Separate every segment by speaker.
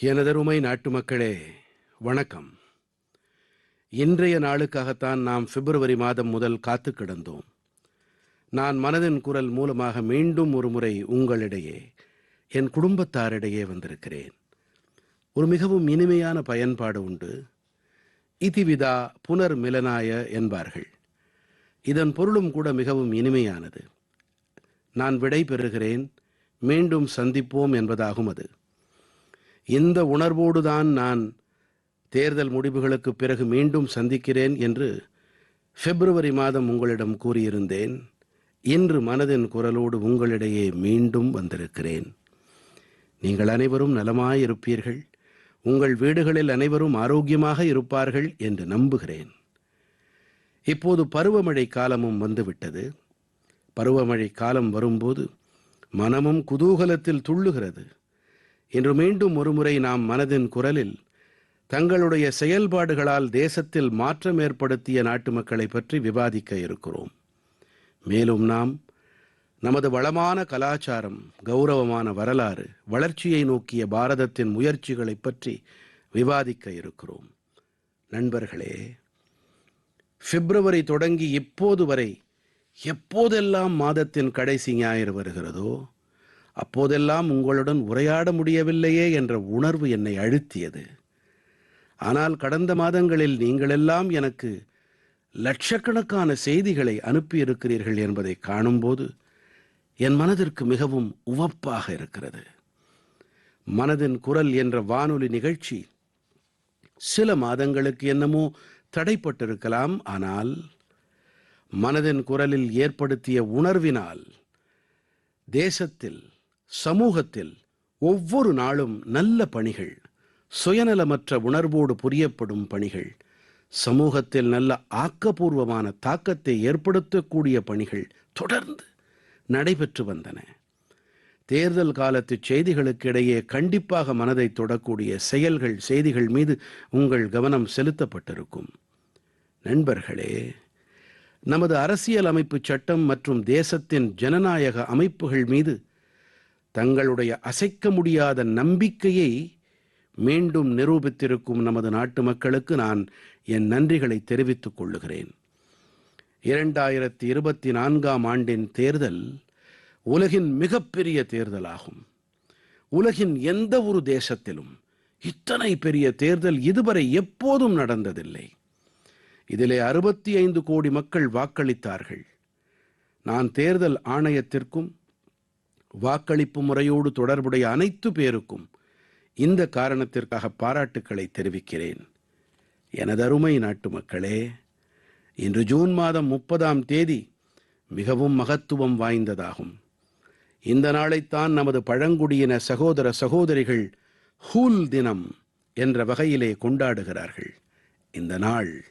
Speaker 1: எனதருமை நாட்டு மக்களே வணக்கம். இன்றைய நாளுக்காகத்தான் நாம் பிப்ரவரி மாதம் முதல் காத்து கிடந்தோம். நான் மனதின் குரல் மூலமாக மீண்டும் ஒரு முறை உங்களிடையே என் குடும்பத்தாரிடையே வந்திருக்கிறேன். ஒரு மிகவும் இனிமையான பயன்பாடு உண்டு. இதிவிதா புனர் மிலனாய என்பார்கள். இதன் பொருளும் கூட மிகவும் இனிமையானது. நான் விடை பெறுகிறேன். மீண்டும் சந்திப்போம் என்பதாகும் அது. இந்த உணர்வோடுதான் நான் தேர்தல் முடிவுகளுக்கு பிறகு மீண்டும் சந்திக்கிறேன் என்று பிப்ரவரி மாதம் உங்களிடம் கூறியிருந்தேன். இன்று மனதின் குரலோடு உங்களிடையே மீண்டும் வந்திருக்கிறேன். நீங்கள் அனைவரும் நலமாயிருப்பீர்கள். உங்கள் வீடுகளில் அனைவரும் ஆரோக்கியமாக இருப்பார்கள் என்று நம்புகிறேன். இப்போது பருவமழை காலமும் வந்துவிட்டது. பருவமழை காலம் வரும்போது மனமும் குதூகலத்தில் துள்ளுகிறது. இன்று மீண்டும் ஒருமுறை நாம் மனதின் குரலில் தங்களுடைய செயல்பாடுகளால் தேசத்தில் மாற்றம் ஏற்படுத்திய நாட்டு மக்களை பற்றி விவாதிக்க இருக்கிறோம். மேலும் நாம் நமது வளமான கலாச்சாரம் கௌரவமான வரலாறு வளர்ச்சியை நோக்கிய பாரதத்தின் முயற்சிகளைப் பற்றி விவாதிக்க இருக்கிறோம். நண்பர்களே பிப்ரவரி தொடங்கி இப்போது வரை எப்போதெல்லாம் மாதத்தின் கடைசி ஞாயிறு வருகிறதோ அப்போதெல்லாம் உங்களுடன் உரையாட முடியவில்லையே என்ற உணர்வு என்னை அழுத்தியது. ஆனால் கடந்த மாதங்களில் நீங்களெல்லாம் எனக்கு லட்சக்கணக்கான செய்திகளை அனுப்பியிருக்கிறீர்கள் என்பதை காணும்போது என் மனதிற்கு மிகவும் உவப்பாக இருக்கிறது. மனதின் குரல் என்ற வானொலி நிகழ்ச்சி சில மாதங்களுக்கு என்னமோ தடைப்பட்டிருக்கலாம். ஆனால் மனதின் குரலில் ஏற்படுத்திய உணர்வினால் தேசத்தில் சமூகத்தில் ஒவ்வொரு நாளும் நல்ல பணிகள் சுயநலமற்ற உணர்வோடு புரியப்படும் பணிகள் சமூகத்தில் நல்ல ஆக்கப்பூர்வமான தாக்கத்தை ஏற்படுத்தக்கூடிய பணிகள் தொடர்ந்து நடைபெற்று வந்தன. தேர்தல் காலத்து செய்திகளுக்கு இடையே கண்டிப்பாக மனதை தொடக்கூடிய செயல்கள் செய்திகள் மீது உங்கள் கவனம் செலுத்தப்பட்டிருக்கும். நண்பர்களே நமது அரசியல் அமைப்பு சட்டம் மற்றும் தேசத்தின் ஜனநாயக அமைப்புகள் மீது தங்களுடைய அசைக்க முடியாத நம்பிக்கையை மீண்டும் நிரூபித்திருக்கும் நமது நாட்டு மக்களுக்கு நான் என் நன்றிகளை தெரிவித்துக் கொள்ளுகிறேன். இரண்டாயிரத்தி இருபத்தி நான்காம் ஆண்டின் தேர்தல் உலகின் மிகப்பெரிய தேர்தலாகும். உலகின் எந்த ஒரு தேசத்திலும் இத்தனை பெரிய தேர்தல் இதுவரை எப்போதும் நடந்ததில்லை. இதிலே அறுபத்தி ஐந்து கோடி மக்கள் வாக்களித்தார்கள். நான் தேர்தல் ஆணையத்திற்கும் வாக்களிப்பு முறையோடு தொடர்புடைய அனைத்து பேருக்கும் இந்த காரணத்திற்காக பாராட்டுக்களை தெரிவிக்கிறேன். எனதருமை நாட்டு மக்களே இன்று ஜூன் மாதம் முப்பதாம் தேதி மிகவும் மகத்துவம் வாய்ந்ததாகும். இந்த நாளைத்தான் நமது பழங்குடியின சகோதர சகோதரிகள் ஹூல் தினம் என்ற வகையிலே கொண்டாடுகிறார்கள். இந்த நாள்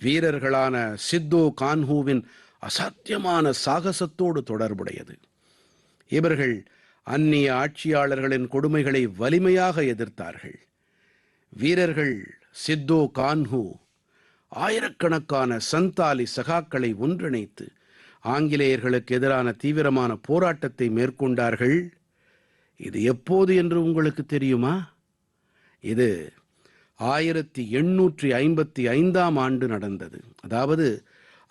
Speaker 1: வீரர்களான சித்தோ கான்ஹூவின் அசாத்தியமான சாகசத்தோடு தொடர்புடையது. இவர்கள் அந்நிய ஆட்சியாளர்களின் கொடுமைகளை வலிமையாக எதிர்த்தார்கள். வீரர்கள் சித்தோ கான்ஹூ ஆயிரக்கணக்கான சந்தாலி சகாக்களை ஒன்றிணைத்து ஆங்கிலேயர்களுக்கு எதிரான தீவிரமான போராட்டத்தை மேற்கொண்டார்கள். இது எப்போது என்று உங்களுக்கு தெரியுமா? இது ஆயிரத்தி எண்ணூற்றி ஐம்பத்தி ஐந்தாம் ஆண்டு நடந்தது. அதாவது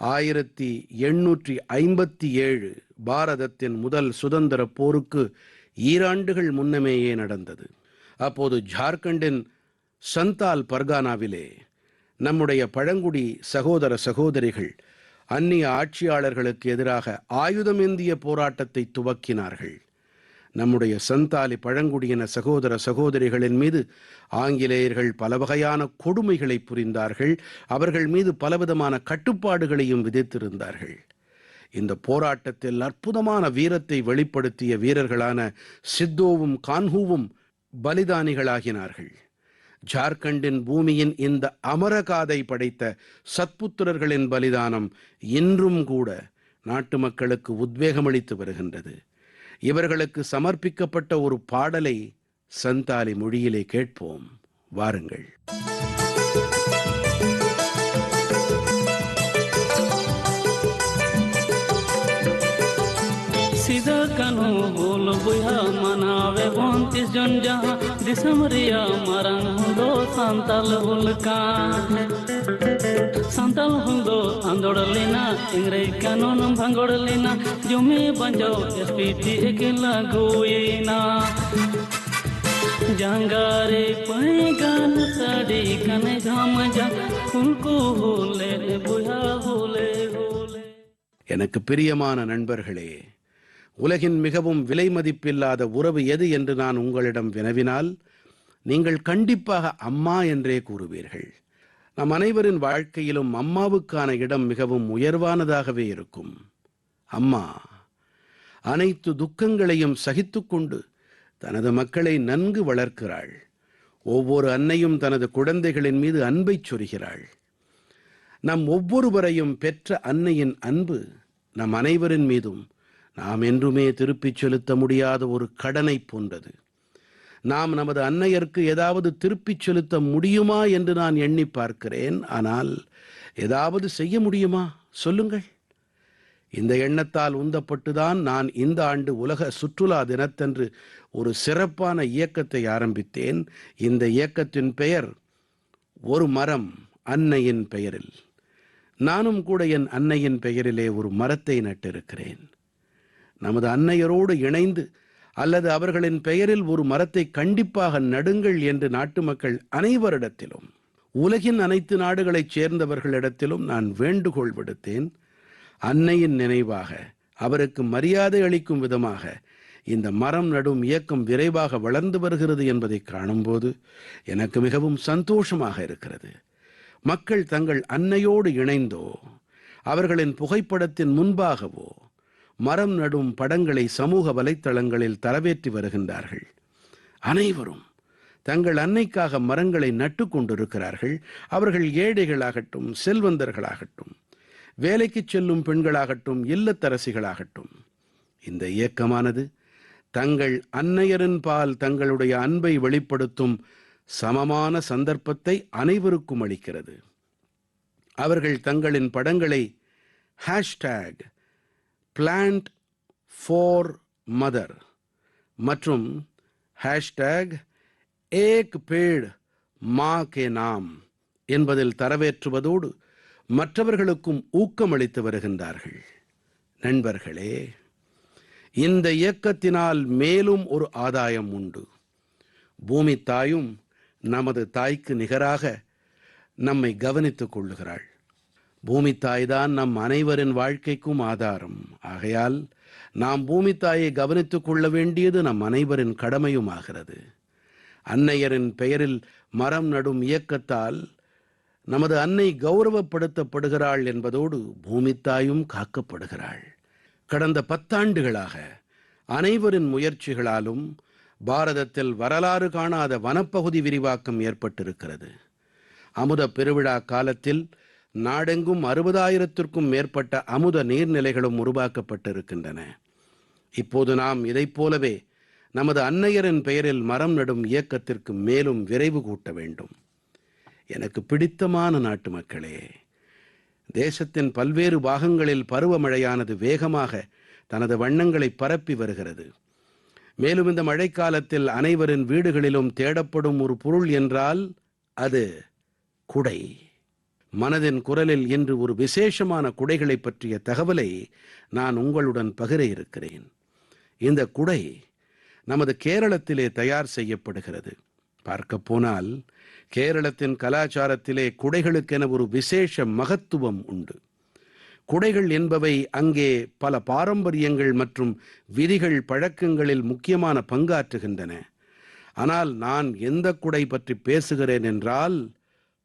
Speaker 1: ஆயிரத்தி எண்ணூற்றி ஐம்பத்தி ஏழு பாரதத்தின் முதல் சுதந்திர போருக்கு ஈராண்டுகள் முன்னமேயே நடந்தது. அப்போது ஜார்க்கண்டின் சந்தால் பர்கானாவிலே நம்முடைய பழங்குடி சகோதர சகோதரிகள் அந்நிய ஆட்சியாளர்களுக்கு எதிராக ஆயுதமேந்திய போராட்டத்தை துவக்கினார்கள். நம்முடைய சந்தாலி பழங்குடியின சகோதர சகோதரிகளின் மீது ஆங்கிலேயர்கள் பல வகையான கொடுமைகளை புரிந்தார்கள். அவர்கள் மீது பலவிதமான கட்டுப்பாடுகளையும் விதித்திருந்தார்கள். இந்த போராட்டத்தில் அற்புதமான வீரத்தை வெளிப்படுத்திய வீரர்களான சித்தோவும் கான்ஹூவும் பலிதானிகளாகினார்கள். ஜார்க்கண்டின் பூமியின் இந்த அமரகாதை படைத்த சத்புத்திரர்களின் பலிதானம் இன்றும் கூட நாட்டு மக்களுக்கு உத்வேகமளித்து வருகின்றது. இவர்களுக்கு சமர்ப்பிக்கப்பட்ட ஒரு பாடலை சந்தாலி மொழியிலே கேட்போம். வாருங்கள்.
Speaker 2: सीधा कनो बोल बुहा मनावे बोंतीस जन जहाँ दिसमरिया मरंग दो संतल हुलकान ᱥᱟᱱᱛᱟᱞ ᱦᱩᱞ ᱠᱟᱱ ᱥᱟᱱᱛᱟᱞ ᱦᱩᱞ ᱫᱚ ᱟᱸᱫᱳᱲ ᱞᱮᱱᱟ ᱤᱝᱨᱮᱡᱽ ᱠᱟᱱᱩᱱ ᱵᱷᱟᱸᱜᱚᱲ ᱞᱮᱱᱟ ᱡᱩᱢᱤ ᱵᱟᱧᱪᱟᱣ ᱮᱥᱯᱤᱴᱤ ᱮᱠᱤᱱ ᱞᱟᱹᱜᱩᱭᱮᱱᱟ ᱡᱟᱸᱜᱟᱨᱮ ᱯᱟᱭᱜᱟᱱ ᱥᱟᱰᱮ ᱠᱟᱱᱮ ᱡᱷᱟᱢ ᱡᱷᱟᱢ ᱦᱩᱞᱠᱩ ᱦᱩᱞᱮ ᱵᱩᱭᱦᱟ ᱦᱩᱞᱮ ᱦᱩᱞᱮ
Speaker 1: எனக்கு பிரியமான நண்பர்களே உலகின் மிகவும் விலை மதிப்பில்லாத உறவு எது என்று நான் உங்களிடம் வினவினால் நீங்கள் கண்டிப்பாக அம்மா என்றே கூறுவீர்கள் நம் அனைவரின் வாழ்க்கையிலும் அம்மாவுக்கான இடம் மிகவும் உயர்வானதாகவே இருக்கும். அம்மா அனைத்து துக்கங்களையும் சகித்துக்கொண்டு தனது மக்களை நன்கு வளர்க்கிறாள். ஒவ்வொரு அன்னையும் தனது குழந்தைகளின் மீது அன்பைச் சொரிகிறாள். நம் ஒவ்வொருவரையும் பெற்ற அன்னையின் அன்பு நம் அனைவரின் மீதும் நாம் என்றுமே திருப்பிச் செலுத்த முடியாத ஒரு கடனைப் போன்றது. நாம் நமது அன்னையருக்கு ஏதாவது திருப்பிச் செலுத்த முடியுமா என்று நான் எண்ணி பார்க்கிறேன். ஆனால் ஏதாவது செய்ய முடியுமா? சொல்லுங்கள். இந்த எண்ணத்தால் உந்தப்பட்டுதான் நான் இந்த ஆண்டு உலக சுற்றுலா தினத்தன்று ஒரு சிறப்பான இயக்கத்தை ஆரம்பித்தேன். இந்த இயக்கத்தின் பெயர் ஒரு மரம் அன்னையின் பெயரில். நானும் கூட என் அன்னையின் பெயரிலே ஒரு மரத்தை நட்டிருக்கிறேன். நமது அன்னையரோடு இணைந்து அல்லது அவர்களின் பெயரில் ஒரு மரத்தை கண்டிப்பாக நடுங்கள் என்று நாட்டு மக்கள் அனைவரிடத்திலும் உலகின் அனைத்து நாடுகளைச் சேர்ந்தவர்களிடத்திலும் நான் வேண்டுகோள் விடுத்தேன். அன்னையின் நினைவாக அவருக்கு மரியாதை அளிக்கும் விதமாக இந்த மரம் நடும் இயக்கம் விரைவாக வளர்ந்து வருகிறது என்பதை காணும்போது எனக்கு மிகவும் சந்தோஷமாக இருக்கிறது. மக்கள் தங்கள் அன்னையோடு இணைந்தோ அவர்களின் புகைப்படத்தின் முன்பாகவோ மரம் நடும் படங்களை சமூக வலைத்தளங்களில் தரவேற்றி வருகின்றார்கள். அனைவரும் தங்கள் அன்னைக்காக மரங்களை நட்டு கொண்டிருக்கிறார்கள். அவர்கள் ஏழைகளாகட்டும் செல்வந்தர்களாகட்டும் வேலைக்கு செல்லும் பெண்களாகட்டும் இல்லத்தரசிகளாகட்டும். இந்த இயக்கமானது தங்கள் அன்னையரின் பால் தங்களுடைய அன்பை வெளிப்படுத்தும் சமமான சந்தர்ப்பத்தை அனைவருக்கும் அளிக்கிறது. அவர்கள் தங்களின் படங்களை ஹேஷ்டேக் பிளான்ட் ஃபார் மதர் மற்றும் ஹேஷ்டேக் ஏக் பேட் மா கே நாம் என்பதில் தரவேற்றுவதோடு மற்றவர்களுக்கும் ஊக்கமளித்து வருகின்றார்கள். நண்பர்களே இந்த இயக்கத்தினால் மேலும் ஒரு ஆதாயம் உண்டு. பூமி தாயும் நமது தாய்க்கு நிகராக நம்மை கவனித்துக் கொள்ளுகிறாள். பூமித்தாய்தான் நம் அனைவரின் வாழ்க்கைக்கும் ஆதாரம். ஆகையால் நாம் பூமித்தாயை கவனித்துக் கொள்ள வேண்டியது நம் அனைவரின் கடமையும் ஆகிறது அன்னையரின் பெயரில் மரம் நடும் இயக்கத்தால் நமது அன்னை கௌரவப்படுத்தப்படுகிறாள் என்பதோடு பூமித்தாயும் காக்கப்படுகிறாள். கடந்த பத்தாண்டுகளாக அனைவரின் முயற்சிகளாலும் பாரதத்தில் வரலாறு காணாத வனப்பகுதி விரிவாக்கம் ஏற்பட்டிருக்கிறது. அமுத பெருவிழா காலத்தில் நாடெங்கும் அறுபதாயிரத்திற்கும் மேற்பட்ட அமுத நீர்நிலைகளும் உருவாக்கப்பட்டிருக்கின்றன. இப்போது நாம் இதைப் போலவே நமது அன்னையரின் பெயரில் மரம் நடும் இயக்கத்திற்கு மேலும் விரைவு கூட்ட வேண்டும். எனக்கு பிடித்தமான நாட்டு மக்களே தேசத்தின் பல்வேறு பாகங்களில் பருவமழையானது வேகமாக தனது வண்ணங்களை பரப்பி வருகிறது. மேலும் இந்த மழைக்காலத்தில் அனைவரின் வீடுகளிலும் தேடப்படும் ஒரு பொருள் என்றால் அது குடை. மனதின் குரலில் இன்று ஒரு விசேஷமான குடைகளை பற்றிய தகவலை நான் உங்களுடன் பகிர இருக்கிறேன். இந்த குடை நமது கேரளத்திலே தயார் செய்யப்படுகிறது. பார்க்கப் போனால் கேரளத்தின் கலாச்சாரத்திலே குடைகளுக்கென ஒரு விசேஷ மகத்துவம் உண்டு. குடைகள் என்பவை அங்கே பல பாரம்பரியங்கள் மற்றும் விதிகள் பழக்கங்களில் முக்கியமான பங்காற்றுகின்றன. ஆனால் நான் எந்த குடை பற்றி பேசுகிறேன் என்றால்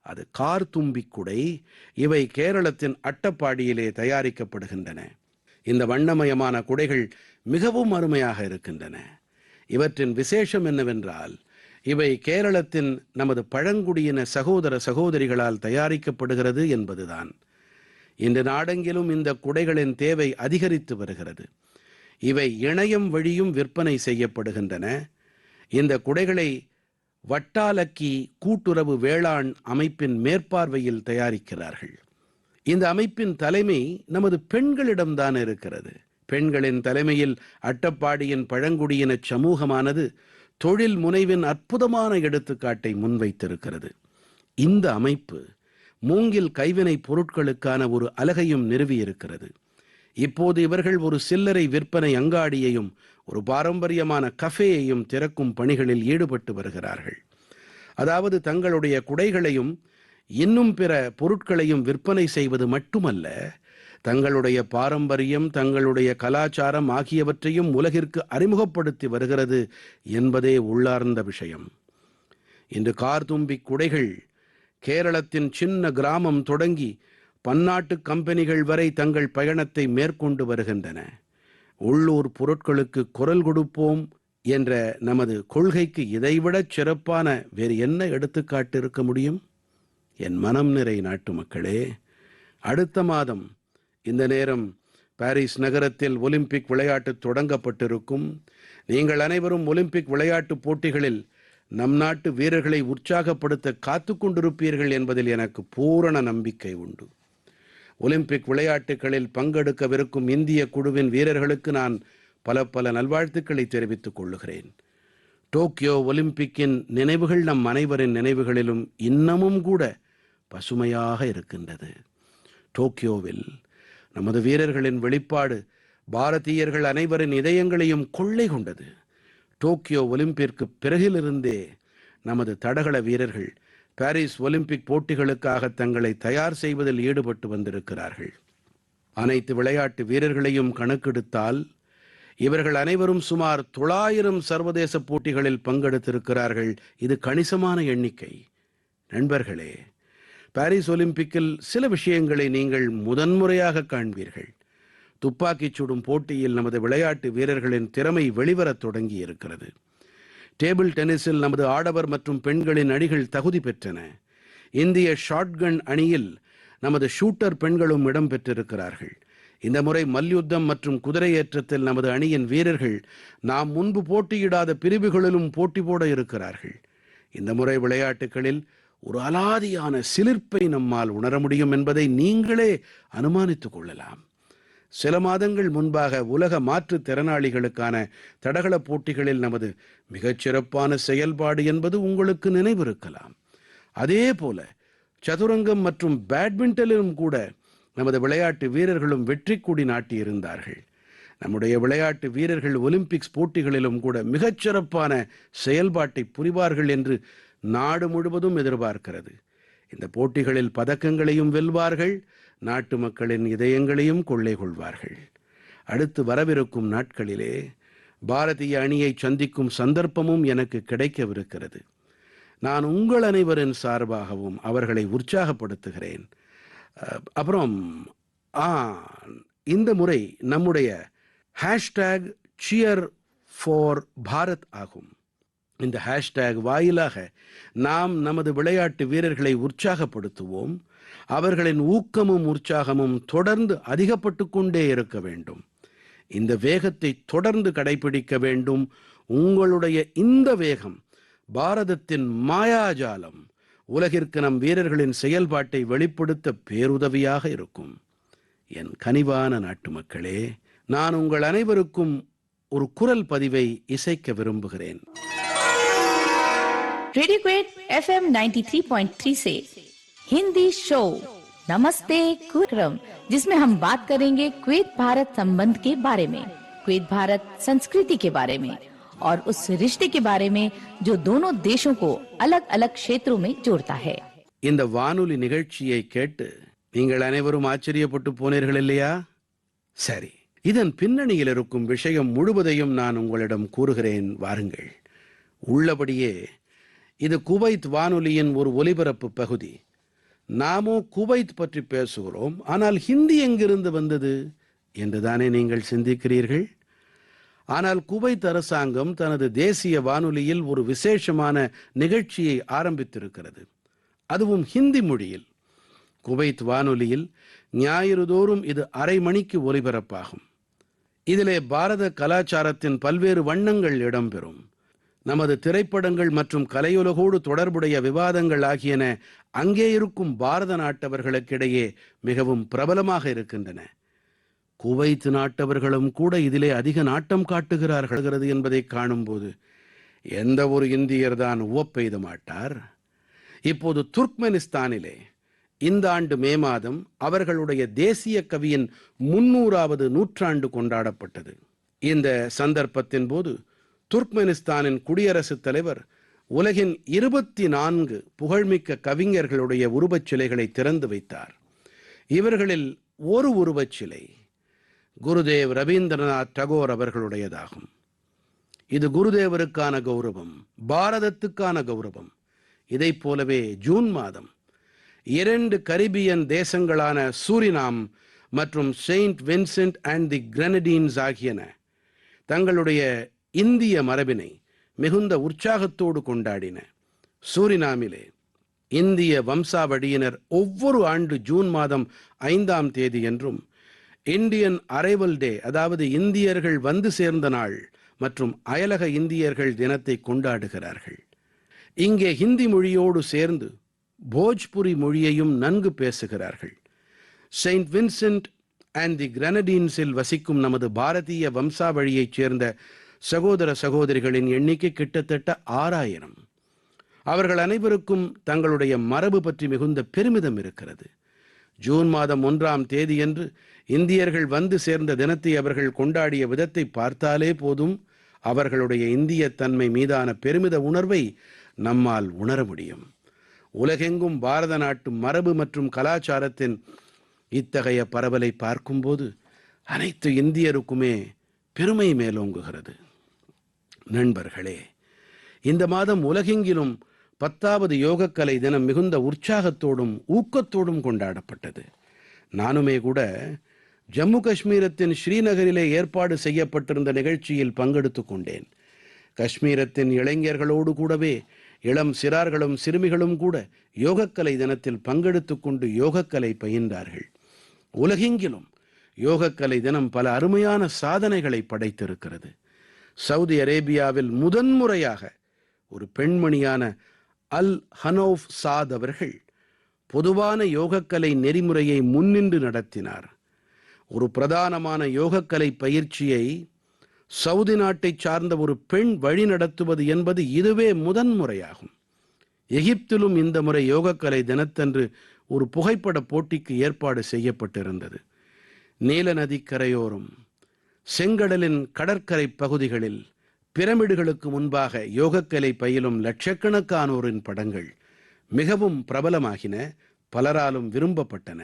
Speaker 1: அது கார்தும்பி குடை இவை கேரளத்தின் அட்டப்பாடியிலே தயாரிக்கப்படுகின்றன. இந்த வண்ணமயமான குடைகள் மிகவும் அருமையாக இருக்கின்றன. இவற்றின் விசேஷம் என்னவென்றால் இவை கேரளத்தின் நமது பழங்குடியின சகோதர சகோதரிகளால் தயாரிக்கப்படுகிறது என்பதுதான். இன்று நாடெங்கிலும் இந்த குடைகளின் தேவை அதிகரித்து வருகிறது. இவை இணையம் வழியும் விற்பனை செய்யப்படுகின்றன. இந்த குடைகளை வட்டாலக்கி கூட்டுறவு வேளாண் அமைப்பின் மேற்பார்வையில் தயாரிக்கிறார்கள். இந்த அமைப்பின் தலைமை நமது பெண்களிடம்தான் இருக்கிறது. பெண்களின் தலைமையில் அட்டப்பாடியின் பழங்குடியினச் சமூகமானது தொழில் முனைவின் அற்புதமான எடுத்துக்காட்டை முன்வைத்திருக்கிறது. இந்த அமைப்பு மூங்கில் கைவினைப் பொருட்களுக்கான ஒரு அலகையும் நிறுவியிருக்கிறது. இப்போது இவர்கள் ஒரு சில்லறை விற்பனை அங்காடியையும் ஒரு பாரம்பரியமான கஃபேயையும் திறக்கும் பணிகளில் ஈடுபட்டு வருகிறார்கள். அதாவது தங்களுடைய குடைகளையும் இன்னும் பிற பொருட்களையும் விற்பனை செய்வது மட்டுமல்ல தங்களுடைய பாரம்பரியம் தங்களுடைய கலாச்சாரம் ஆகியவற்றையும் உலகிற்கு அறிமுகப்படுத்தி வருகிறது என்பதே உள்ளார்ந்த விஷயம். இன்று கார்தும்பி குடைகள் கேரளத்தின் சின்ன கிராமம் தொடங்கி பன்னாட்டு கம்பெனிகள் வரை தங்கள் பயணத்தை மேற்கொண்டு வருகின்றன. உள்ளூர் பொருட்களுக்கு குரல் கொடுப்போம் என்ற நமது கொள்கைக்கு இதைவிடச் சிறப்பான வேறு என்ன எடுத்துக்காட்டு இருக்க முடியும்? என் மனம் நிறை நாட்டு மக்களே அடுத்த மாதம் இந்த நேரம் பாரிஸ் நகரத்தில் ஒலிம்பிக் விளையாட்டு தொடங்கப்பட்டிருக்கும். நீங்கள் அனைவரும் ஒலிம்பிக் விளையாட்டுப் போட்டிகளில் நம் நாட்டு வீரர்களை உற்சாகப்படுத்த காத்து கொண்டிருப்பீர்கள் என்பதில் எனக்கு பூரண நம்பிக்கை உண்டு. ஒலிம்பிக் விளையாட்டுகளில் பங்கெடுக்கவிருக்கும் இந்திய குழுவின் வீரர்களுக்கு நான் பல பல நல்வாழ்த்துக்களை தெரிவித்துக் கொள்ளுகிறேன். டோக்கியோ ஒலிம்பிக்கின் நினைவுகள் நம் அனைவரின் நினைவுகளிலும் இன்னமும் கூட பசுமையாக இருக்கின்றது. டோக்கியோவில் நமது வீரர்களின் வெளிப்பாடு பாரதீயர்கள் அனைவரின் இதயங்களையும் கொள்ளை கொண்டது. டோக்கியோ ஒலிம்பிற்கு பிறகிலிருந்தே நமது தடகள வீரர்கள் பாரிஸ் ஒலிம்பிக் போட்டிகளுக்காக தங்களை தயார் செய்வதில் ஈடுபட்டு வந்திருக்கிறார்கள். அனைத்து விளையாட்டு வீரர்களையும் கணக்கெடுத்தால் இவர்கள் அனைவரும் சுமார் தொள்ளாயிரம் சர்வதேச போட்டிகளில் பங்கெடுத்திருக்கிறார்கள். இது கணிசமான எண்ணிக்கை. நண்பர்களே பாரிஸ் ஒலிம்பிக்கில் சில விஷயங்களை நீங்கள் முதன்முறையாக காண்பீர்கள். துப்பாக்கிச் சுடும் போட்டியில் நமது விளையாட்டு வீரர்களின் திறமை வெளிவரத் தொடங்கி இருக்கிறது டேபிள் டென்னிஸில் நமது ஆடவர் மற்றும் பெண்களின் அணிகள் தகுதி பெற்றன. இந்திய ஷாட்கன் அணியில் நமது ஷூட்டர் பெண்களும் இடம் பெற்றிருக்கிறார்கள். இந்த முறை மல்யுத்தம் மற்றும் குதிரையேற்றத்தில் நமது அணியின் வீரர்கள் நாம் முன்பு போட்டியிடாத பிரிவுகளிலும் போட்டி போட இருக்கிறார்கள். இந்த முறை விளையாட்டுகளில் ஒரு அலாதியான சிலிர்ப்பை நம்மால் உணர முடியும் என்பதை நீங்களே அனுமானித்துக் கொள்ளலாம். சில மாதங்கள் முன்பாக உலக மாற்றுத் திறனாளிகளுக்கான தடகள போட்டிகளில் நமது மிகச்சிறப்பான செயல்பாடு என்பது உங்களுக்கு நினைவிருக்கலாம். அதே போல சதுரங்கம் மற்றும் பேட்மிண்டனிலும் கூட நமது விளையாட்டு வீரர்களும் வெற்றி கூடி நாட்டியிருந்தார்கள். நம்முடைய விளையாட்டு வீரர்கள் ஒலிம்பிக்ஸ் போட்டிகளிலும் கூட மிகச்சிறப்பான செயல்பாட்டை புரிவார்கள் என்று நாடு முழுவதும் எதிர்பார்க்கிறது. இந்த போட்டிகளில் பதக்கங்களையும் வெல்வார்கள் நாட்டு மக்களின் இதயங்களையும் கொள்ளை கொள்வார்கள். அடுத்து வரவிருக்கும் நாட்களிலே பாரதிய அணியை சந்திக்கும் சந்தர்ப்பமும் எனக்கு கிடைக்கவிருக்கிறது. நான் உங்கள் அனைவரின் சார்பாகவும் அவர்களை உற்சாகப்படுத்துகிறேன். அப்புறம் ஆ இந்த முறை நம்முடைய ஹேஷ்டேக் சியர் ஃபார் பாரத் ஆகும். இந்த ஹேஷ்டேக் வாயிலாக நாம் நமது விளையாட்டு வீரர்களை உற்சாகப்படுத்துவோம். அவர்களின் ஊக்கமும் உற்சாகமும் தொடர்ந்து அதிகப்பட்டு கொண்டே இருக்க வேண்டும். இந்த வேகத்தை தொடர்ந்து கடைபிடிக்க வேண்டும். உங்களுடைய இந்த வேகம் பாரதத்தின் மாயாஜாலம் உலகிற்கு நம் வீரர்களின் செயல்பாட்டை வெளிப்படுத்த பேருதவியாக இருக்கும். என் கனிவான நாட்டு மக்களே நான் உங்கள் அனைவருக்கும் ஒரு குரல் பதிவை இசைக்க விரும்புகிறேன்.
Speaker 3: रेडियो क्वेट एफएम 93.3 से हिंदी शो नमस्ते कुरम जिसमें हम बात करेंगे क्वेत भारत संबंध के बारे में क्वेत भारत संस्कृति के बारे में और उस रिश्ते के बारे में जो दोनों देशों को अलग अलग क्षेत्रों में जोड़ता है
Speaker 1: இந்த வானொலி நிகழ்ச்சியை கேட்டு நீங்கள் அனைவரும் ஆச்சரியப்பட்டு போனீர்கள் இல்லையா சரி இதன் பின்னணியில் இருக்கும் விஷயம் முழுவதையும் நான் உங்களிடம் கூறுகிறேன் வாருங்கள் உள்ளபடியே இது குவைத் வானொலியின் ஒரு ஒலிபரப்பு பகுதி. நாமோ குவைத் பற்றி பேசுகிறோம் ஆனால் ஹிந்தி எங்கிருந்து வந்தது என்றுதானே நீங்கள் சிந்திக்கிறீர்கள்? ஆனால் குவைத் அரசாங்கம் தனது தேசிய வானொலியில் ஒரு விசேஷமான நிகழ்ச்சியை ஆரம்பித்திருக்கிறது. அதுவும் ஹிந்தி மொழியில். குவைத் வானொலியில் ஞாயிறுதோறும் இது அரை மணிக்கு ஒலிபரப்பாகும். இதிலே பாரத கலாச்சாரத்தின் பல்வேறு வண்ணங்கள் இடம்பெறும். நமது திரைப்படங்கள் மற்றும் கலையுலகோடு தொடர்புடைய விவாதங்கள் ஆகியன அங்கே இருக்கும் பாரத நாட்டவர்களுக்கிடையே மிகவும் பிரபலமாக இருக்கின்றன. குவைத் நாட்டவர்களும் கூட இதிலே அதிக நாட்டம் காட்டுகிறார்கள் என்பதை காணும்போது எந்த ஒரு இந்தியர் தான் உவப்பெய்த மாட்டார்? இப்போது துர்க்மெனிஸ்தானிலே இந்த ஆண்டு மே மாதம் அவர்களுடைய தேசிய கவியின் முன்னூறாவது நூற்றாண்டு கொண்டாடப்பட்டது. இந்த சந்தர்ப்பத்தின் போது துர்க்மெனிஸ்தானின் குடியரசுத் தலைவர் உலகின் இருபத்தி நான்கு புகழ்மிக்க கவிஞர்களுடைய உருவச் சிலைகளை திறந்து வைத்தார். இவர்களில் ஒரு உருவச் சிலை குருதேவ் ரவீந்திரநாத் டகோர் அவர்களுடையதாகும். இது குருதேவருக்கான கௌரவம் பாரதத்துக்கான கௌரவம். இதைப் போலவே ஜூன் மாதம் இரண்டு கரிபியன் தேசங்களான சூரினாம் மற்றும் Saint Vincent and the Grenadines ஆகியன தங்களுடைய இந்திய மரபினை மிகுந்த உற்சாகத்தோடு கொண்டாடின. சூரினாமிலே இந்திய வம்சாவழியினர் ஒவ்வொரு ஆண்டு ஜூன் மாதம் ஐந்தாம் தேதி என்றும் இந்தியன் அரைவல் டே அதாவது இந்தியர்கள் வந்து சேர்ந்த நாள் மற்றும் அயலக இந்தியர்கள் தினத்தை கொண்டாடுகிறார்கள். இங்கே ஹிந்தி மொழியோடு சேர்ந்து போஜ்புரி மொழியையும் நன்கு பேசுகிறார்கள். செயின்ட் வின்சென்ட் அண்ட் தி கிரனடீன்ஸில் வசிக்கும் நமது பாரதிய வம்சாவழியைச் சேர்ந்த சகோதர சகோதரிகளின் எண்ணிக்கை கிட்டத்தட்ட ஆறாயிரம். அவர்கள் அனைவருக்கும் தங்களுடைய மரபு பற்றி மிகுந்த பெருமிதம் இருக்கிறது. ஜூன் மாதம் ஒன்றாம் தேதியன்று இந்தியர்கள் வந்து சேர்ந்த தினத்தை அவர்கள் கொண்டாடிய விதத்தை பார்த்தாலே போதும் அவர்களுடைய இந்திய தன்மை மீதான பெருமித உணர்வை நம்மால் உணர முடியும். உலகெங்கும் பாரத நாட்டு மரபு மற்றும் கலாச்சாரத்தின் இத்தகைய பரவலை பார்க்கும்போது அனைத்து இந்தியருக்குமே பெருமை மேலோங்குகிறது. நண்பர்களே இந்த மாதம் உலகெங்கிலும் பத்தாவது யோகக்கலை தினம் மிகுந்த உற்சாகத்தோடும் ஊக்கத்தோடும் கொண்டாடப்பட்டது. நானுமே கூட ஜம்மு காஷ்மீரத்தின் ஸ்ரீநகரிலே ஏற்பாடு செய்யப்பட்டிருந்த நிகழ்ச்சியில் பங்கெடுத்து கொண்டேன். காஷ்மீரத்தின் இளைஞர்களோடு கூடவே இளம் சிறார்களும் சிறுமிகளும் கூட யோகக்கலை தினத்தில் பங்கெடுத்துக் கொண்டு யோகக்கலை பயின்றார்கள். உலகெங்கிலும் யோகக்கலை தினம் பல அருமையான சாதனைகளை படைத்திருக்கிறது. சவுதி அரேபியாவில் முதன்முறையாக ஒரு பெண்மணியான அல் ஹனோஃப் சாத் அவர்கள் பொதுவான யோகக்கலை நெறிமுறையை முன்னின்று நடத்தினார். ஒரு பிரதானமான யோகக்கலை பயிற்சியை சவுதி நாட்டைச் சார்ந்த ஒரு பெண் வழி நடத்துவது என்பது இதுவே முதன்முறையாகும். எகிப்திலும் இந்த முறை யோகக்கலை தினத்தன்று ஒரு புகைப்பட போட்டிக்கு ஏற்பாடு செய்யப்பட்டிருந்தது. நீல நதிக்கரையோரம் செங்கடலின் கடற்கரை பகுதிகளில் பிரமிடுகளுக்கு முன்பாக யோகக்கலை பயிலும் லட்சக்கணக்கானோரின் படங்கள் மிகவும் பிரபலமாகின பலராலும் விரும்பப்பட்டன.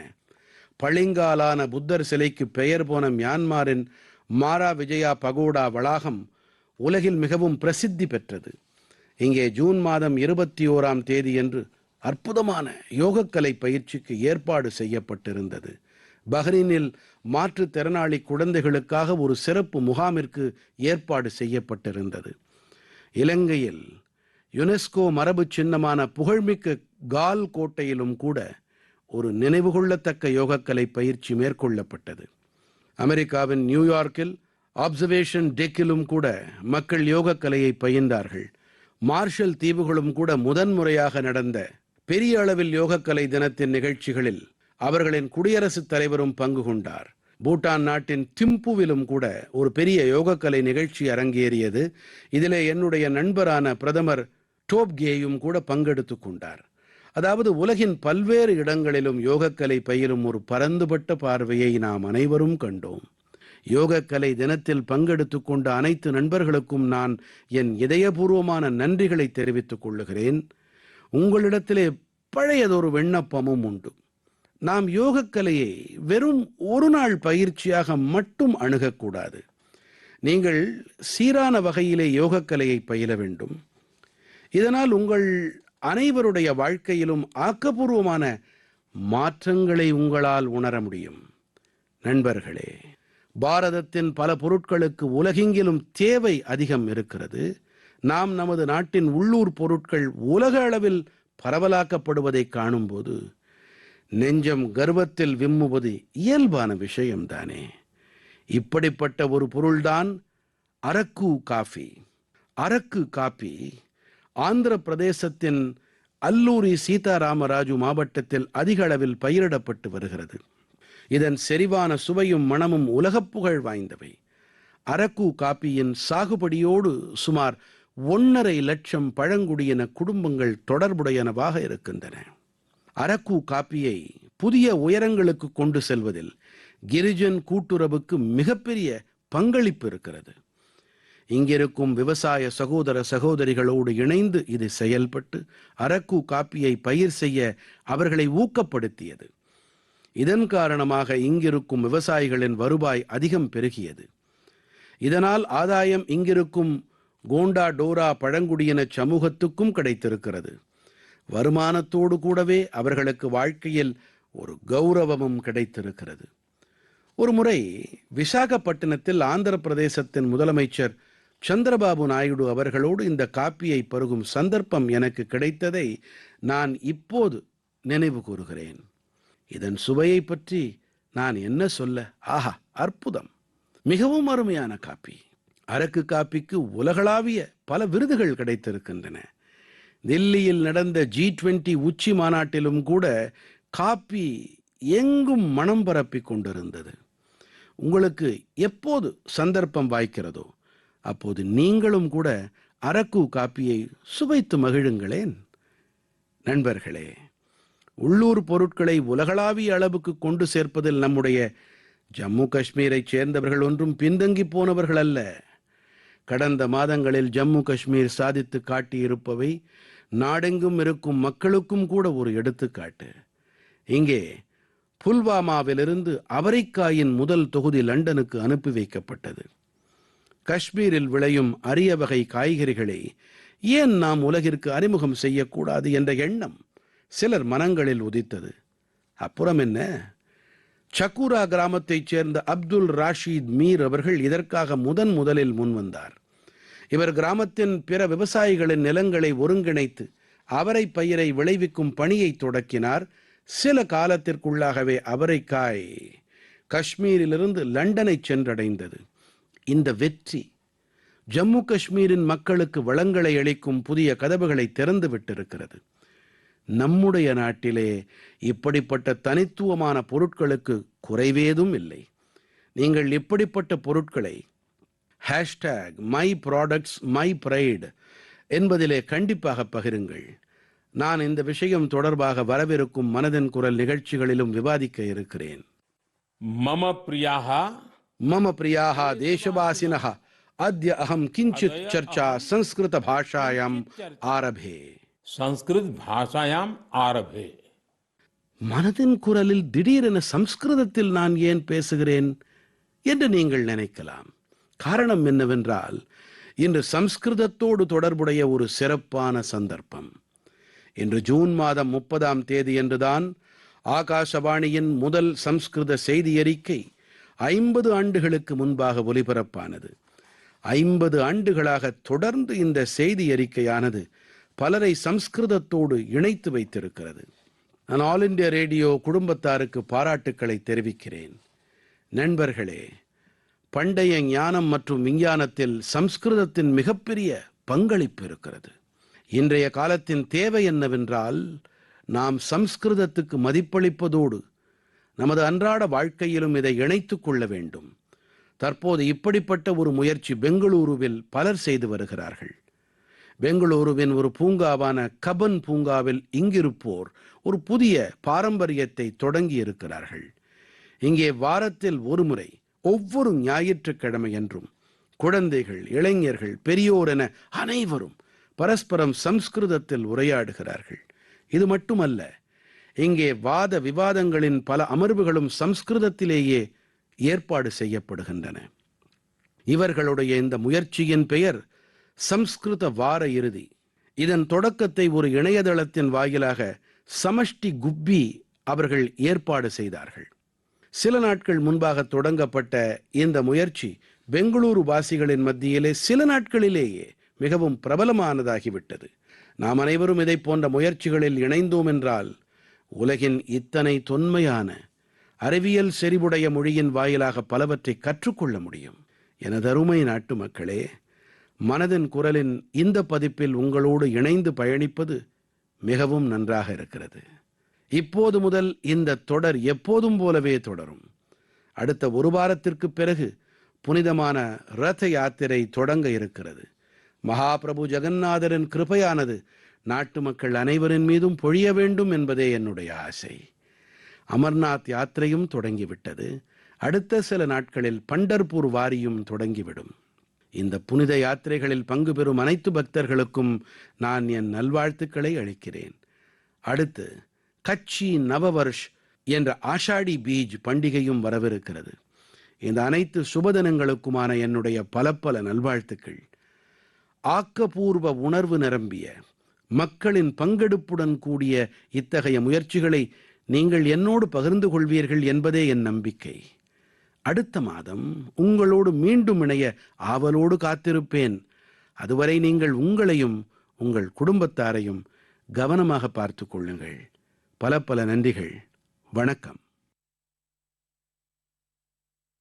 Speaker 1: பளிங்காலான புத்தர் சிலைக்கு பெயர் போன மியான்மாரின் மாரா விஜயா பகோடா வளாகம் உலகில் மிகவும் பிரசித்தி பெற்றது. இங்கே ஜூன் மாதம் இருபத்தி ஓராம் தேதியன்று அற்புதமான யோகக்கலை பயிற்சிக்கு ஏற்பாடு செய்யப்பட்டிருந்தது. பஹ்ரைனில் மாற்றுத்திறனாளி குழந்தைகளுக்காக ஒரு சிறப்பு முகாமிற்கு ஏற்பாடு செய்யப்பட்டிருந்தது. இலங்கையில் யுனெஸ்கோ மரபு சின்னமான புகழ்மிக்க கால் கோட்டையிலும் கூட ஒரு நினைவுகொள்ளத்தக்க யோகக்கலை பயிற்சி மேற்கொள்ளப்பட்டது. அமெரிக்காவின் நியூயார்க்கில் ஆப்சர்வேஷன் டெக்கிலும் கூட மக்கள் யோகக்கலையை பயின்றார்கள். மார்ஷல் தீவுகளும் கூட முதன்முறையாக நடந்த பெரிய அளவில் யோகக்கலை தினத்தின் நிகழ்ச்சிகளில் அவர்களின் குடியரசுத் தலைவரும் பங்கு கொண்டார். பூட்டான் நாட்டின் திம்புவிலும் கூட ஒரு பெரிய யோகக்கலை நிகழ்ச்சி அரங்கேறியது. இதிலே என்னுடைய நண்பரான பிரதமர் டோப்கேயும் கூட பங்கெடுத்துக் கொண்டார். அதாவது உலகின் பல்வேறு இடங்களிலும் யோகக்கலை பயிலும் ஒரு பரந்துபட்ட பார்வையை நாம் அனைவரும் கண்டோம். யோகக்கலை தினத்தில் பங்கெடுத்து கொண்ட அனைத்து நண்பர்களுக்கும் நான் என் இதயபூர்வமான நன்றிகளை தெரிவித்துக் கொள்ளுகிறேன். உங்களிடத்திலே பழையதொரு விண்ணப்பமும் உண்டு. நாம் யோகக்கலையை வெறும் ஒரு நாள் பயிற்சியாக மட்டும் அணுகக்கூடாது. நீங்கள் சீரான வகையிலே யோகக்கலையை பயில வேண்டும். இதனால் உங்கள் அனைவருடைய வாழ்க்கையிலும் ஆக்கப்பூர்வமான மாற்றங்களை உங்களால் உணர முடியும். நண்பர்களே பாரதத்தின் பல பொருட்களுக்கு உலகெங்கிலும் தேவை அதிகம் இருக்கிறது. நாம் நமது நாட்டின் உள்ளூர் பொருட்கள் உலக அளவில் பரவலாக்கப்படுவதை காணும்போது நெஞ்சம் கர்வத்தில் விம்முவது இயல்பான விஷயம்தானே? இப்படிப்பட்ட ஒரு பொருள்தான் அரக்கு காஃபி. அரக்கு காப்பி ஆந்திர பிரதேசத்தின் அல்லூரி சீதாராமராஜு மாவட்டத்தில் அதிக அளவில் பயிரிடப்பட்டு வருகிறது. இதன் செறிவான சுவையும் மணமும் உலகப் புகழ் வாய்ந்தவை. அரக்கு காப்பியின் சாகுபடியோடு சுமார் ஒன்னரை லட்சம் பழங்குடியின குடும்பங்கள் தொடர்புடையனவாக இருக்கின்றன. அரக்கு காப்பியை புதிய உயரங்களுக்கு கொண்டு செல்வதில் கிரிஜன் கூட்டுறவுக்கு மிகப்பெரிய பங்களிப்பு இருக்கிறது. இங்கிருக்கும் விவசாய சகோதர சகோதரிகளோடு இணைந்து இது செயல்பட்டு அரக்கு காப்பியை பயிர் செய்ய அவர்களை ஊக்கப்படுத்தியது. இதன் காரணமாக இங்கிருக்கும் விவசாயிகளின் வருவாய் அதிகம் பெருகியது. இதனால் ஆதாயம் இங்கிருக்கும் கோண்டா டோரா பழங்குடியின சமூகத்துக்கும் கிடைத்திருக்கிறது. வருமானத்தோடு கூடவே அவர்களுக்கு வாழ்க்கையில் ஒரு கௌரவமும் கிடைத்திருக்கிறது. ஒரு முறை விசாகப்பட்டினத்தில் ஆந்திர பிரதேசத்தின் முதலமைச்சர் சந்திரபாபு நாயுடு அவர்களோடு இந்த காப்பியை பருகும் சந்தர்ப்பம் எனக்கு கிடைத்ததை நான் இப்போது நினைவு கூறுகிறேன். இதன் சுவையை பற்றி நான் என்ன சொல்ல? ஆஹா அற்புதம்! மிகவும் அருமையான காப்பி. அரக்கு காப்பிக்கு உலகளாவிய பல விருதுகள் கிடைத்திருக்கின்றன. தில்லியில் நடந்த ஜி டுவெண்டி உச்சி மாநாட்டிலும் கூட காப்பி எங்கும் மனம் பரப்பிக் கொண்டிருந்தது. உங்களுக்கு எப்போது சந்தர்ப்பம் வாய்க்கிறதோ அப்போது நீங்களும் கூட அரக்கு காப்பியை சுவைத்து மகிழுங்களேன். நண்பர்களே உள்ளூர் பொருட்களை உலகளாவிய அளவுக்கு கொண்டு சேர்ப்பதில் நம்முடைய ஜம்மு காஷ்மீரைச் சேர்ந்தவர்கள் ஒன்றும் பின்தங்கி போனவர்கள் அல்ல. கடந்த மாதங்களில் ஜம்மு காஷ்மீர் சாதித்து காட்டியிருப்பவை நாடெங்கும் இருக்கும் மக்களுக்கும் கூட ஒரு எடுத்துக்காட்டு. இங்கே புல்வாமாவிலிருந்து அவரைக்காயின் முதல் தொகுதி லண்டனுக்கு அனுப்பி வைக்கப்பட்டது. காஷ்மீரில் விளையும் அரிய வகை காய்கறிகளை ஏன் நாம் உலகிற்கு அறிமுகம் செய்யக்கூடாது என்ற எண்ணம் சிலர் மனங்களில் உதித்தது. அப்புறம் என்ன? சக்கூரா கிராமத்தைச் சேர்ந்த அப்துல் ராஷீத் மீர் அவர்கள் இதற்காக முதன் முதலில் முன்வந்தார். இவர் கிராமத்தின் பிற விவசாயிகளின் நிலங்களை ஒருங்கிணைத்து அவரை பயிரை விளைவிக்கும் பணியை தொடக்கினார். சில காலத்திற்குள்ளாகவே அவரைக்காய் காஷ்மீரிலிருந்து லண்டனை சென்றடைந்தது. இந்த வெற்றி ஜம்மு காஷ்மீரின் மக்களுக்கு வளங்களை அளிக்கும் புதிய கதவுகளை திறந்து விட்டிருக்கிறது நம்முடைய நாட்டிலே இப்படிப்பட்ட தனித்துவமான பொருட்களுக்கு குறைவேதும் இல்லை. நீங்கள் இப்படிப்பட்ட பொருட்களை hashtag my products my pride என்பதிலே கண்டிப்பாக பகிருங்கள் நான் இந்த விஷயம் தொடர்பாக வரவிருக்கும் மனதின் குரல் நிகழ்ச்சிகளிலும் விவாதிக்க இருக்கிறேன்
Speaker 4: मम प्रियाः
Speaker 1: मम प्रियाः देशवासिनः अद्य अहं किञ्चित् चर्चा संस्कृतभाषायाम् आरभे
Speaker 4: संस्कृत भाषायाम् आरभे
Speaker 1: மனதின் குரலில் திடீரென சம்ஸ்கிருதத்தில் நான் ஏன் பேசுகிறேன் என்று நீங்கள் நினைக்கலாம் காரணம் என்னவென்றால் இன்று சம்ஸ்கிருதத்தோடு தொடர்புடைய ஒரு சிறப்பான சந்தர்ப்பம். இன்று ஜூன் மாதம் முப்பதாம் தேதியன்றுதான் ஆகாசவாணியின் முதல் சம்ஸ்கிருத செய்தி அறிக்கை ஐம்பது ஆண்டுகளுக்கு முன்பாக ஒலிபரப்பானது. ஐம்பது ஆண்டுகளாக தொடர்ந்து இந்த செய்தி அறிக்கையானது பலரை சம்ஸ்கிருதத்தோடு இணைத்து வைத்திருக்கிறது. நான் ஆல் இண்டியா ரேடியோ குடும்பத்தாருக்கு பாராட்டுக்களை தெரிவிக்கிறேன். நண்பர்களே பண்டைய ஞானம் மற்றும் விஞ்ஞானத்தில் சம்ஸ்கிருதத்தின் மிகப்பெரிய பங்களிப்பு இருக்கிறது. இன்றைய காலத்தின் தேவை என்னவென்றால் நாம் சம்ஸ்கிருதத்துக்கு மதிப்பளிப்பதோடு நமது அன்றாட வாழ்க்கையிலும் இதை இணைத்து கொள்ள வேண்டும். தற்போது இப்படிப்பட்ட ஒரு முயற்சி பெங்களூருவில் பலர் செய்து வருகிறார்கள். பெங்களூருவின் ஒரு பூங்காவான கபன் பூங்காவில் இங்கிருப்போர் ஒரு புதிய பாரம்பரியத்தை தொடங்கி இருக்கிறார்கள். இங்கே வாரத்தில் ஒருமுறை ஒவ்வொரு ஞாயிற்றுக்கிழமை என்றும் குழந்தைகள் இளைஞர்கள் பெரியோர் என அனைவரும் பரஸ்பரம் சம்ஸ்கிருதத்தில் உரையாடுகிறார்கள். இது மட்டுமல்ல இங்கே வாத விவாதங்களின் பல அமர்வுகளும் சம்ஸ்கிருதத்திலேயே ஏற்பாடு செய்யப்படுகின்றன. இவர்களுடைய இந்த முயற்சியின் பெயர் சம்ஸ்கிருத வார இறுதி. இதன் தொடக்கத்தை ஒரு இணையதளத்தின் வாயிலாக சமஷ்டி குப்பி அவர்கள் ஏற்பாடு செய்தார்கள். சில நாட்கள் முன்பாக தொடங்கப்பட்ட இந்த முயற்சி பெங்களூரு வாசிகளின் மத்தியிலே சில நாட்களிலேயே மிகவும் பிரபலமானதாகிவிட்டது. நாம் அனைவரும் இதை போன்ற முயற்சிகளில் இணைந்தோம் என்றால் உலகின் இத்தனை தொன்மையான அறிவியல் செறிவுடைய மொழியின் வாயிலாக பலவற்றை கற்றுக்கொள்ள முடியும். எனதருமை நாட்டு மக்களே மனதின் குரலின் இந்த பதிப்பில் உங்களோடு இணைந்து பயணிப்பது மிகவும் நன்றாக இருக்கிறது. இப்போது முதல் இந்த தொடர் எப்போதும் போலவே தொடரும். அடுத்த ஒரு வாரத்திற்குப் பிறகு புனிதமான ரத யாத்திரை தொடங்க இருக்கிறது. மகாபிரபு ஜெகநாதரின் கிருபையானது நாட்டு மக்கள் அனைவரின் மீதும் பொழிய வேண்டும் என்பதே என்னுடைய ஆசை. அமர்நாத் யாத்திரையும் தொடங்கிவிட்டது. அடுத்த சில நாட்களில் பண்டர்பூர் வாரியும் தொடங்கிவிடும். இந்த புனித யாத்திரைகளில் பங்கு பெறும் அனைத்து பக்தர்களுக்கும் நான் என் நல்வாழ்த்துக்களை அளிக்கிறேன். அடுத்து கட்சி நவவர்ஷ் என்ற ஆஷாடி பீஜ் பண்டிகையும் வரவிருக்கிறது. இந்த அனைத்து சுபதினங்களுக்குமான என்னுடைய பல பல நல்வாழ்த்துக்கள். ஆக்கப்பூர்வ உணர்வு நிரம்பிய மக்களின் பங்கெடுப்புடன் கூடிய இத்தகைய முயற்சிகளை நீங்கள் என்னோடு பகிர்ந்து கொள்வீர்கள் என்பதே என் நம்பிக்கை. அடுத்த மாதம் உங்களோடு மீண்டும் இணைய ஆவலோடு காத்திருப்பேன். அதுவரை நீங்கள் உங்களையும் உங்கள் குடும்பத்தாரையும் கவனமாக பார்த்து கொள்ளுங்கள். பல பல நன்றிகள். வணக்கம்.